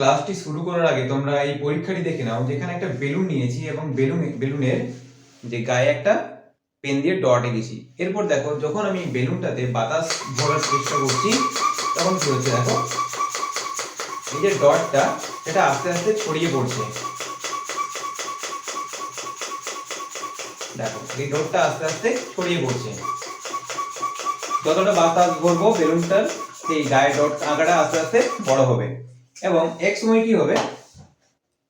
ক্লাসটি শুরু করার আগে তোমরা এই পরীক্ষাটি দেখে নাও, যেখানে একটা বেলুন নিয়েছি এবং বেলুন, বেলুনের যে গায়ে একটা পেন দিয়ে ডট এঁকেছি এরপর দেখো, যখন আমি বেলুনটাতে বাতাস ভরার চেষ্টা করছি, তখন কি হচ্ছে দেখো, এই যে ডটটা এটা আস্তে আস্তে ছড়িয়ে পড়ছে। দেখো, এই ডটটা আস্তে আস্তে ছড়িয়ে পড়ছে। যতটা বাতাস ভরবো বেলুনটার, সেই গায়ে ডট আঁকাটা আস্তে আস্তে বড় হবে। এবং এক সময় কি হবে?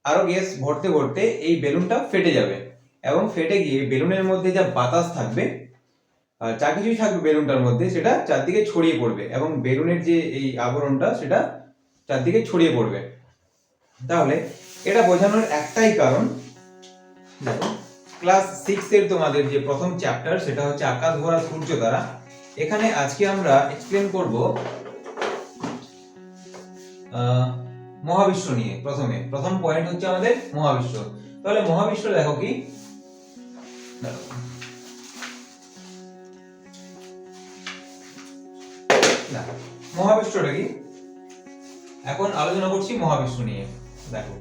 আরও গ্যাস ভরতে ভরতে এই বেলুনটা ফেটে যাবে। এবং ফেটে গিয়ে বেলুনের মধ্যে যা বাতাস থাকবে যা কিছুই থাকবে বেলুনটার মধ্যে, সেটা চারদিকে ছড়িয়ে পড়বে এবং বেলুনের যে এই আবরণটা, সেটা চারদিকে ছড়িয়ে পড়বে। তাহলে এটা বোঝানোর একটাই কারণ ক্লাস সিক্স এর তোমাদের যে প্রথম চ্যাপ্টার সেটা হচ্ছে আকাশ ভরা সূর্য দ্বারা। এখানে আজকে আমরা এক্সপ্লেন করব মহাবিশ্ব নিয়ে প্রথমে। প্রথম পয়েন্ট হচ্ছে আমাদের মহাবিশ্ব। তাহলে মহাবিশ্ব দেখো কি? মহাবিশ্বটা কি? এখন আলোচনা করছি মহাবিশ্ব নিয়ে। দেখো,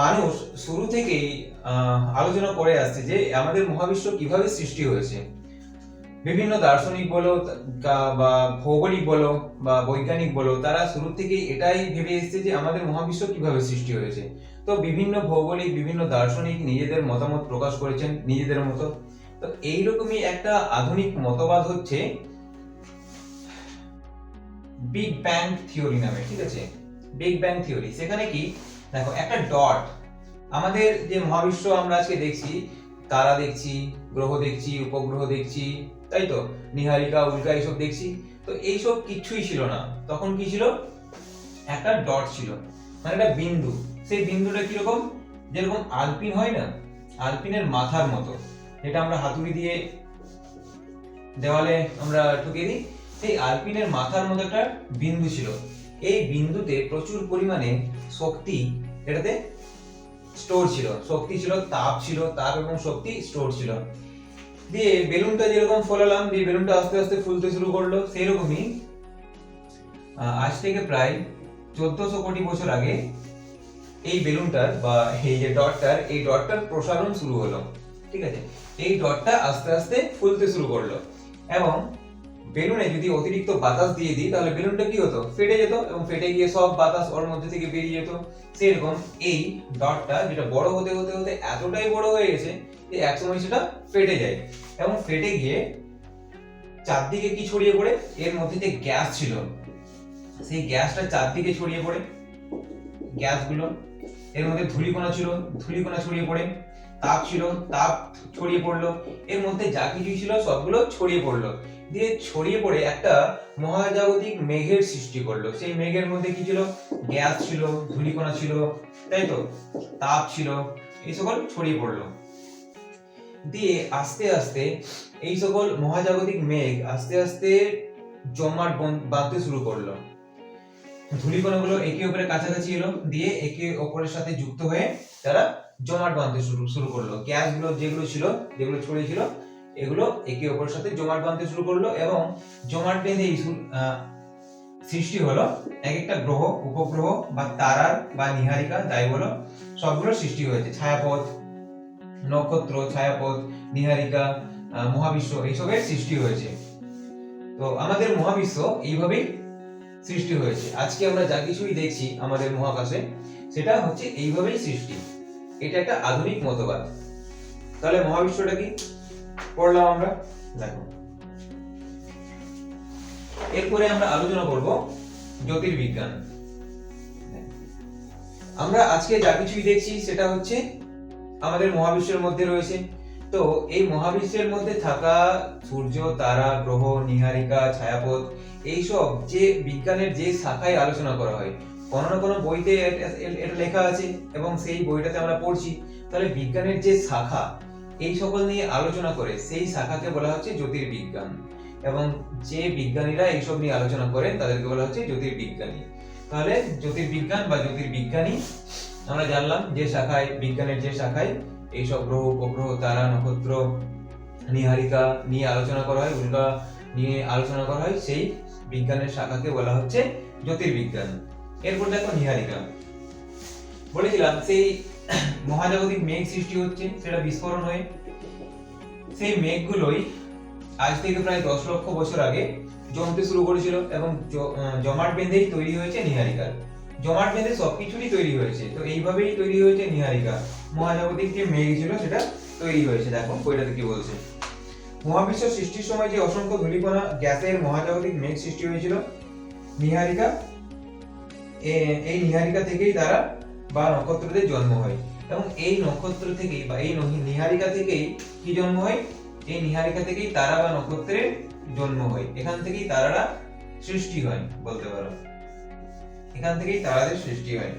মানুষ শুরু থেকেই আলোচনা করে আসছে যে আমাদের মহাবিশ্ব কীভাবে সৃষ্টি হয়েছে। বিভিন্ন দার্শনিক বলো বা ভৌগোলিক বলো, বা বৈজ্ঞানিক বলো, তারা শুরু থেকেই এটাই ভেবে এসেছে যে আমাদের মহাবিশ্ব কীভাবে সৃষ্টি হয়েছে। তো বিভিন্ন ভৌগোলিক, বিভিন্ন দার্শনিক নিজেদের মতামত প্রকাশ করেছেন, নিজেদের মতো। তো এইরকমই একটা আধুনিক মতবাদ হচ্ছে বিগ ব্যাং থিওরি নামে, ঠিক আছে? বিগ ব্যাং থিওরি সেখানে কি? দেখো, একটা ডট। আমাদের যে মহাবিশ্ব আমরা আজকে দেখছি, তারা দেখছি, গ্রহ দেখছি, উপগ্রহ দেখছি তাই তো? নিহারিকা উল্কা এইসব দেখছি। তো এইসব কিছুই ছিল না। তখন কি ছিল? একটা ডট ছিল। মানে একটা বিন্দু। সেই বিন্দুটা কীরকম? যেরকম আলপিন হয় না? আলপিনের মাথার মতো। যেটা আমরা হাতুড়ি দিয়ে দেওয়ালে আমরা ঠুকে দিই। সেই আলপিনের মাথার মতো একটা বিন্দু ছিল। এই বিন্দুতে প্রচুর পরিমাণে শক্তি এটাতে স্টোর ছিল। শক্তি ছিল, তাপ ছিল, তাপ এবং শক্তি স্টোর ছিল। দিয়ে বেলুনটা যেরকম ফোলালাম, দিয়ে বেলুনটা আস্তে আস্তে ফুলতে শুরু করল সেরকমই আজ থেকে প্রায় চোদ্দশো কোটি বছর আগে এই বেলুনটার বা এই যে ডটটার, এই ডটটার প্রসারণ শুরু হলো, ঠিক আছে? এই ডটটা আস্তে আস্তে ফুলতে শুরু করল এবং বেলুনে যদি অতিরিক্ত বাতাস দিয়ে দিই, তাহলে বেলুনটা কি হতো? ফেটে যেত এবং ফেটে গিয়ে সব বাতাস ওর মধ্যে থেকে বেরিয়ে যেত। সেরকম এই ডটটা, যেটা বড় হতে হতে হতে এতটাই বড় হয়ে গেছে একসময় সেটা ফেটে যায়। এবং ফেটে গিয়ে চারদিকে কি ছড়িয়ে পড়ে? এর মধ্যে যে গ্যাস ছিল, সেই গ্যাসটা চারদিকে ছড়িয়ে পড়ে। গ্যাসগুলো, এর মধ্যে ধূলিকণা ছিল, ধূলিকণা ছড়িয়ে পড়ে। তাপ ছিল, তাপ ছড়িয়ে পড়ল। এর মধ্যে যা কিছু ছিল সবগুলো ছড়িয়ে পড়ল। দিয়ে ছড়িয়ে পড়ে একটা মহাজাগতিক মেঘের সৃষ্টি করল। সেই মেঘের মধ্যে কি ছিল? গ্যাস ছিল, ধূলিকণা ছিল, তাই তো? তাপ ছিল, এই সকল ছড়িয়ে পড়ল। দিয়ে আস্তে আস্তে এই সকল মহাজাগতিক মেঘ আস্তে আস্তে জমাট বাঁধতে শুরু করল। ধূলিকণাগুলো একে অপরের কাছাকাছি এলো, দিয়ে একে অপরের সাথে যুক্ত হয়ে তারা জমাট বাঁধতে শুরু শুরু করল। গ্যাসগুলো যেগুলো ছিল, যেগুলো ছড়িয়েছিল এগুলো একে অপরের সাথে জমাট বাঁধতে শুরু করল এবং জমাট বেঁধে সৃষ্টি হলো এক একটা গ্রহ, উপগ্রহ বা তারার বা নিহারিকা, যাই বলো, সবগুলোর সৃষ্টি হয়েছে। ছায়াপথ নক্ষত্র ছায়াপথ নিহারিকা মহাবিশ্ব এইসবের সৃষ্টি হয়েছে। তো আমাদের মহাবিশ্ব এইভাবেই সৃষ্টি হয়েছে। আজকে আমরা যা কিছুই দেখছি আমাদের মহাকাশে, সেটা হচ্ছে এইভাবেই সৃষ্টি। এটা একটা আধুনিক মতবাদ। তাহলে মহাবিশ্বটা কি? পড়লাম আমরা। দেখো। এরপরে আমরা আলোচনা করব জ্যোতির্বিজ্ঞান। আমরা আজকে যা কিছুই দেখছি সেটা হচ্ছে আমাদের মহাবিশ্বের মধ্যে রয়েছে। তো এই মহাবিশ্বের মধ্যে থাকা সূর্য, তারা, গ্রহ, নিহারিকা, ছায়াপথ, এইসব যে বিজ্ঞানের যে শাখায় আলোচনা করা হয়, কোনো না কোনো বইতে এটা লেখা আছে এবং সেই বইটাতে আমরা পড়ছি। তাহলে বিজ্ঞানের যে শাখা, এই সকল নিয়ে আলোচনা করে সেই শাখাকে বলা হচ্ছে জ্যোতির্বিজ্ঞান। এবং যে বিজ্ঞানীরা এইসব নিয়ে আলোচনা করেন তাদেরকে বলা হচ্ছে জ্যোতির্বিজ্ঞানী। তাহলে জ্যোতির্বিজ্ঞান বা জ্যোতির্বিজ্ঞানী আমরা জানলাম যে শাখায়, বিজ্ঞানের যে শাখায় এইসব গ্রহ, উপগ্রহ, তারা, নক্ষত্র নিহারিকা নিয়ে আলোচনা করা হয়, উল্কা নিয়ে আলোচনা করা হয়, সেই বিজ্ঞানের শাখাকে বলা হচ্ছে জ্যোতির্বিজ্ঞান। এরপর দেখো নিহারিকা। বলেছিলাম, সেই মহাজাগতিক মেঘ সৃষ্টি হচ্ছে, সেটা বিস্ফোরণ হয়ে, সেই মেঘগুলোই আজ থেকে প্রায় দশ লক্ষ বছর আগে জমতে শুরু করেছিল এবং জমাট বেঁধেই তৈরি হয়েছে নিহারিকা জমাট বেঁধে সবকিছুরই তৈরি হয়েছে। তো এইভাবেই তৈরি হয়েছে নিহারিকা। মহাজাগতিক যে মেঘ ছিল, সেটা তৈরি হয়েছে। দেখো, বইটাতে কি বলছে? মহাবিশ্ব সৃষ্টির সময় যে অসংখ্য ধূলিকণা গ্যাসের মহাজাগতিক মেঘ সৃষ্টি হয়েছিল, নিহারিকা এই নিহারিকা থেকেই তারা বা নক্ষত্রদের জন্ম হয়। এবং এই নক্ষত্র থেকেই বা এই নহি- নিহারিকা থেকেই কি জন্ম হয়? এই নিহারিকা থেকেই তারা বা নক্ষত্রের জন্ম হয়। এখান থেকেই তারারা সৃষ্টি হয়, বলতে পারো। এখান থেকেই তারাদের সৃষ্টি হয়।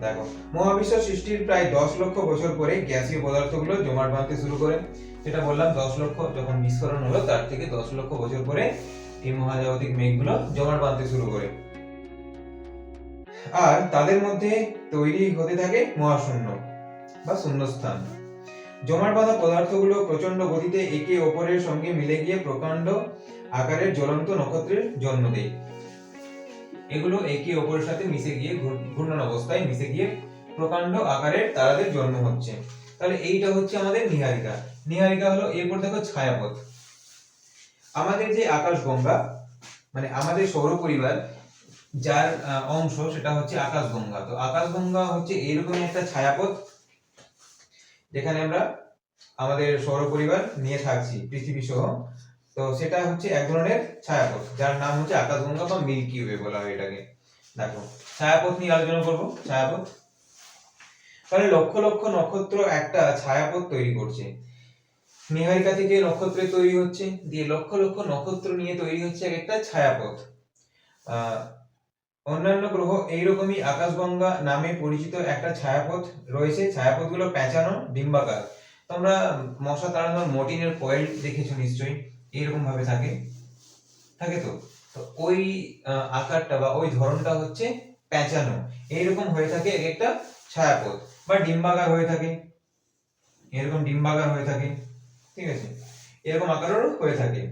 দেখো, মহাবিশ্ব সৃষ্টির প্রায় দশ লক্ষ বছর পরে গ্যাসীয় পদার্থগুলো জমাট বাঁধতে শুরু করে। যেটা বললাম, দশ লক্ষ যখন বিস্ফোরণ হলো, তার থেকে দশ লক্ষ বছর পরে এই মহাজাগতিক মেঘগুলো জমাট বাঁধতে শুরু করে। আর তাদের মধ্যে তৈরি হতে থাকে মহাশূন্য বা শূন্যস্থান। জমাট বাঁধা পদার্থগুলো প্রচণ্ড গতিতে একে অপরের সঙ্গে মিলে গিয়ে প্রকাণ্ড আকারের জ্বলন্ত নক্ষত্রের জন্ম দেয়। এগুলো একে অপরের সাথে মিশে গিয়ে ঘূর্ণন অবস্থায় মিশে গিয়ে প্রকাণ্ড আকারের তারাদের জন্ম হচ্ছে। তাহলে এইটা হচ্ছে আমাদের নিহারিকা। নিহারিকা হলো এরপর দেখো ছায়াপথ। আমাদের যে আকাশগঙ্গা মানে আমাদের সৌর পরিবার, যার অংশ সেটা হচ্ছে আকাশগঙ্গা। তো আকাশগঙ্গা হচ্ছে এরকমই একটা ছায়াপথ, যেখানে আমরা আমাদের সৌর পরিবার নিয়ে থাকছি পৃথিবী সহ তো সেটা হচ্ছে এক ধরনের ছায়াপথ, যার নাম হচ্ছে আকাশগঙ্গা বা মিল্কি ওয়ে বলা হয় এটাকে। দেখো, ছায়াপথ নিয়ে আলোচনা করব, ছায়াপথ। তাহলে লক্ষ লক্ষ নক্ষত্র একটা ছায়াপথ তৈরি করছে। নিহারিকা থেকে নক্ষত্রের তৈরি হচ্ছে, দিয়ে লক্ষ লক্ষ নক্ষত্র নিয়ে তৈরি হচ্ছে এক একটা ছায়াপথ। অন্যান্য গ্রহ এইরকমই আকাশগঙ্গা নামে পরিচিত একটা ছায়াপথ রয়েছে। ছায়াপথগুলো প্যাঁচানো ডিম্বাকার তোমরা মশা তাড়ানোর মর্টিনের কয়েল দেখেছ নিশ্চয়ই। এরকম ভাবে থাকে। থাকে তো? তো ওই আকারটা বা ওই ধরনটা হচ্ছে পেঁচানো এইরকম হয়ে থাকে এক একটা ছায়াপথ বা ডিম্বাকার হয়ে থাকে। এরকম ডিম্বাকার হয়ে থাকে, ঠিক আছে? এরকম আকারেরও হয়ে থাকে।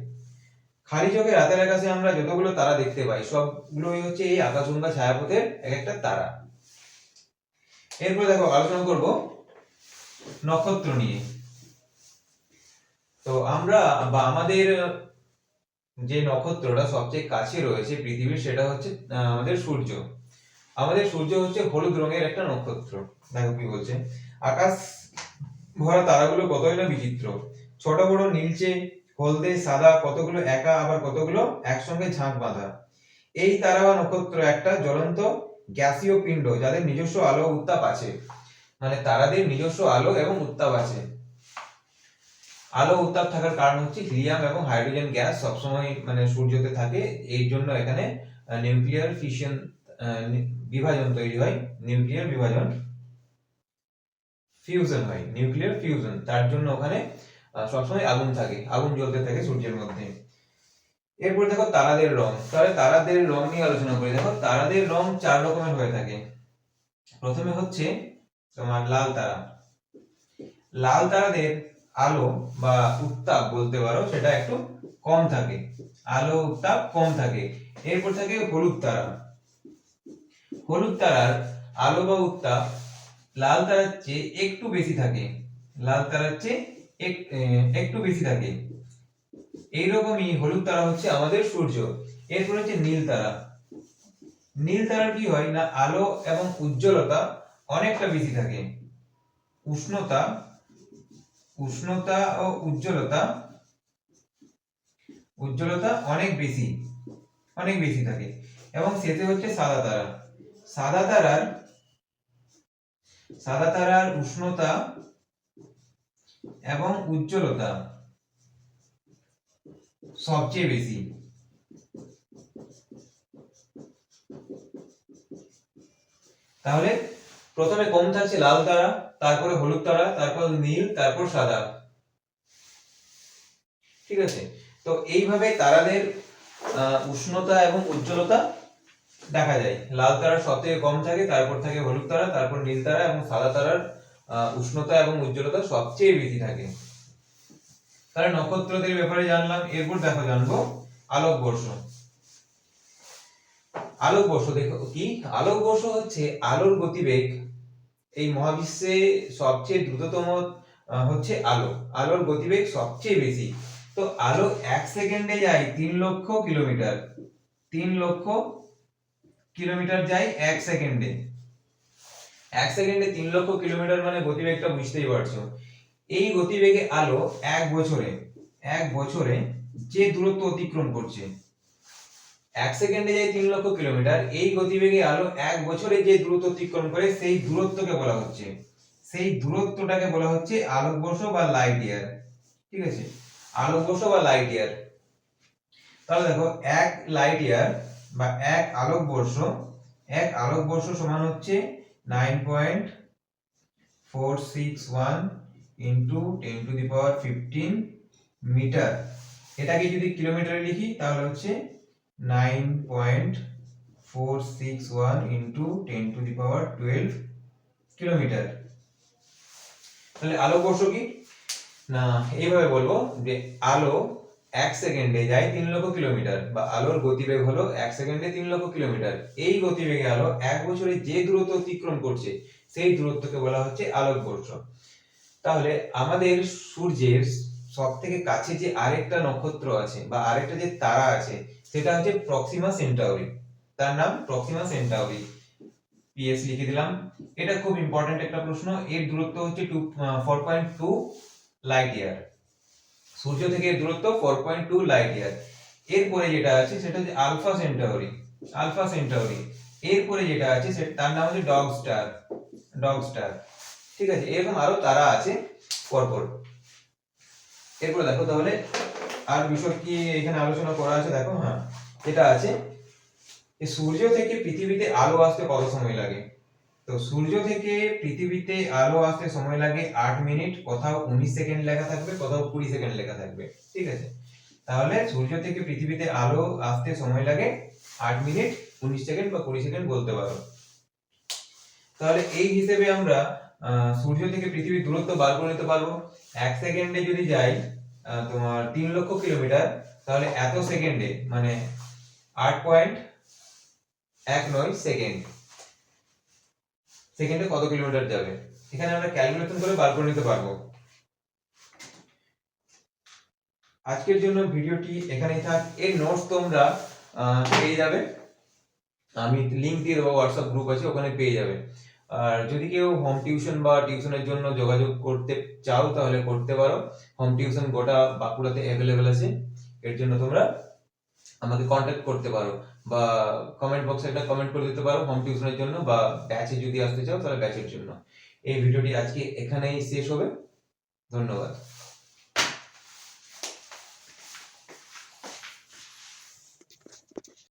খালি চোখে রাতের আকাশে আমরা যতগুলো তারা দেখতে পাই, সবগুলোই হচ্ছে এই আকাশগঙ্গা ছায়াপথের এক একটা তারা। এরপর দেখো, আলোচনা করব নক্ষত্র নিয়ে। তো আমরা বা আমাদের যে নক্ষত্রটা সবচেয়ে কাছে রয়েছে পৃথিবীর সেটা হচ্ছে আমাদের সূর্য। আমাদের সূর্য হচ্ছে হলুদ রঙের একটা নক্ষত্র। দেখো কি বলছে, আকাশ ভরা তারাগুলো কতই না বিচিত্র। ছোট, বড়, নীলচে, হলদে, সাদা, কতগুলো একা, আবার কতগুলো একসঙ্গে ঝাঁক বাঁধা। এই তারা বা নক্ষত্র একটা জ্বলন্ত গ্যাসীয় পিণ্ড, যাদের নিজস্ব আলো উত্তাপ আছে। মানে তারাদের নিজস্ব আলো এবং উত্তাপ আছে। আলো উত্তাপ থাকার কারণ হচ্ছে হিলিয়াম এবং হাইড্রোজেন গ্যাস সবসময় মানে সূর্যতে থাকে। এই জন্য এখানে নিউক্লিয়ার ফিশন বিভাজন তৈরি হয়। নিউক্লিয়ার বিভাজন ফিউশন হয়। নিউক্লিয়ার ফিউশন তার জন্য ওখানে সবসময় আগুন থাকে। আগুন জ্বলতে থাকে সূর্যের মধ্যে। এরপর দেখো তারাদের রং। তাহলে তারাদের রং নিয়ে আলোচনা করি। দেখো তারাদের রং চার রকমের হয়ে থাকে। প্রথমে হচ্ছে তোমার লাল তারা। লাল তারাদের আলো বা উত্তাপ বলতে পারো, সেটা একটু কম থাকে। আলো, উত্তাপ কম থাকে। এরপর থাকে হলুদ তারা। হলুদ তারার আলো বা উত্তাপ লাল তারার চেয়ে একটু বেশি থাকে। লাল তারার চেয়ে এক- একটু বেশি থাকে। এইরকমই হলুদ তারা হচ্ছে আমাদের সূর্য। এরপর হচ্ছে নীল তারা। নীল তারার কি হয় না, আলো এবং উজ্জ্বলতা অনেকটা বেশি থাকে। উষ্ণতা উষ্ণতা ও উজ্জ্বলতা উজ্জ্বলতা অনেক বেশি অনেক বেশি থাকে। এবং সেতে হচ্ছে সাদা তারা। সাদা তারার সাদা তারার উষ্ণতা এবং উজ্জ্বলতা সবচেয়ে বেশি। তাহলে প্রথমে কম থাকছে লাল তারা, তারপরে হলুদ তারা, তারপর নীল, তারপর সাদা। ঠিক আছে? তো এইভাবে তারাদের উষ্ণতা এবং উজ্জ্বলতা দেখা যায়। লাল তারা সব থেকে কম থাকে, তারপর থাকে হলুদ তারা, তারপর নীল তারা এবং সাদা তারার উষ্ণতা এবং উজ্জ্বলতা সবচেয়ে বেশি থাকে। তাহলে নক্ষত্রদের ব্যাপারে জানলাম, এরপর দেখো জানব আলোকবর্ষ। আলোকবর্ষ, দেখো কি? আলোকবর্ষ হচ্ছে আলোর গতিবেগ। এই মহাবিশ্বে সবচেয়ে দ্রুততম হচ্ছে আলো। আলোর গতিবেগ সবচেয়ে বেশি। তো আলো এক সেকেন্ডে যায় তিন লক্ষ কিলোমিটার। তিন লক্ষ কিলোমিটার যায় এক সেকেন্ডে। এক সেকেন্ডে তিন লক্ষ কিলোমিটার মানে গতিবেগটা বুঝতেই পারছ। এই গতিবেগে আলো এক বছরে এক বছরে যে দূরত্ব অতিক্রম করছে। এক সেকেন্ডে যায় তিন লক্ষ কিলোমিটার, এই গতিবেগে আলো এক বছরে যে দূরত্ব অতিক্রম করে, সেই দূরত্বকে বলা হচ্ছে। সেই দূরত্বটাকে বলা হচ্ছে আলোকবর্ষ বা লাইট ইয়ার। ঠিক আছে? আলোকবর্ষ বা লাইট ইয়ার। তাহলে দেখো, এক লাইট ইয়ার বা এক আলোকবর্ষ এক আলোকবর্ষ সমান হচ্ছে nine point four six one into ten to the power fifteen metre. এটাকে যদি কিলোমিটারে লিখি, তাহলে হচ্ছে nine point four six one into ten to the power twelve kilometre তাহলে আলোকবর্ষ কি? না, এইভাবে বলব যে আলো এক সেকেন্ডে যায় তিন লক্ষ কিলোমিটার বা আলোর গতিবেগ হলো এক সেকেন্ডে তিন লক্ষ কিলোমিটার। এই গতিবেগে আলো এক বছরে যে দূরত্ব অতিক্রম করছে, সেই দূরত্বকে বলা হচ্ছে আলোকবর্ষ তাহলে আমাদের সূর্যের সব থেকে কাছে যে আরেকটা নক্ষত্র আছে বা আরেকটা যে তারা আছে সেটা হচ্ছে প্রক্সিমা সেন্টাউরি তার নাম প্রক্সিমা সেন্টাউরি পিএস লিখে দিলাম। এটা খুব ইম্পর্টেন্ট একটা প্রশ্ন। এর দূরত্ব হচ্ছে two four point two light year সূর্য থেকে এর দূরত্ব four point two light year এরপরে যেটা আছে সেটা হচ্ছে আলফা সেন্টাউরি আলফা সেন্টাউরি এরপরে যেটা আছে সেটা তার নাম হচ্ছে ডগ স্টার ডগ স্টার ঠিক আছে? এরকম আরও তারা আছে পরপর। এরপরে দেখো তাহলে আর বিষয় কি এখানে আলোচনা করা আছে? দেখো হ্যাঁ এটা আছে। সূর্য থেকে পৃথিবীতে আলো আসতে কত সময় লাগে? তো সূর্য থেকে পৃথিবীতে আলো আসতে সময় লাগে আট মিনিট, কোথাও উনিশ সেকেন্ড লেখা থাকবে, কোথাও কুড়ি সেকেন্ড লেখা থাকবে। ঠিক আছে? তাহলে সূর্য থেকে পৃথিবীতে আলো আসতে সময় লাগে আট মিনিট, উনিশ সেকেন্ড বা কুড়ি সেকেন্ড বলতে পারো। তাহলে এই হিসেবে আমরা সূর্য থেকে পৃথিবীর দূরত্ব বার করে নিতে পারব। এক সেকেন্ডে যদি যাই তোমার তিন লক্ষ কিলোমিটার, তাহলে এত সেকেন্ডে মানে আট পয়েন্ট এক নয় সেকেন্ড। সেকেন্ডে কত কিলোমিটার যাবে? এখানে আমরা ক্যালকুলেশন করে বার করে নিতে পারব। আজকের জন্য ভিডিওটি এখানেই থাক। এর নোটস তোমরা পেয়ে যাবে। আমি লিঙ্ক দিয়ে দেবো হোয়াটসঅ্যাপ গ্রুপ আছে, ওখানে পেয়ে যাবে। আর যদি কেউ হোম টিউশন বা টিউশনের জন্য যোগাযোগ করতে চাও, তাহলে করতে পারো। হোম টিউশন গোটা বাঁকুড়াতে অ্যাভেলেবেল আছে। এর জন্য তোমরা আমাকে কন্ট্যাক্ট করতে পারো বা কমেন্ট বক্সে একটা কমেন্ট করে দিতে পারো হোম টিউশনের জন্য বা ব্যাচে যদি আসতে চাও, তাহলে ব্যাচের জন্য। এই ভিডিওটি আজকে এখানেই শেষ হবে। ধন্যবাদ।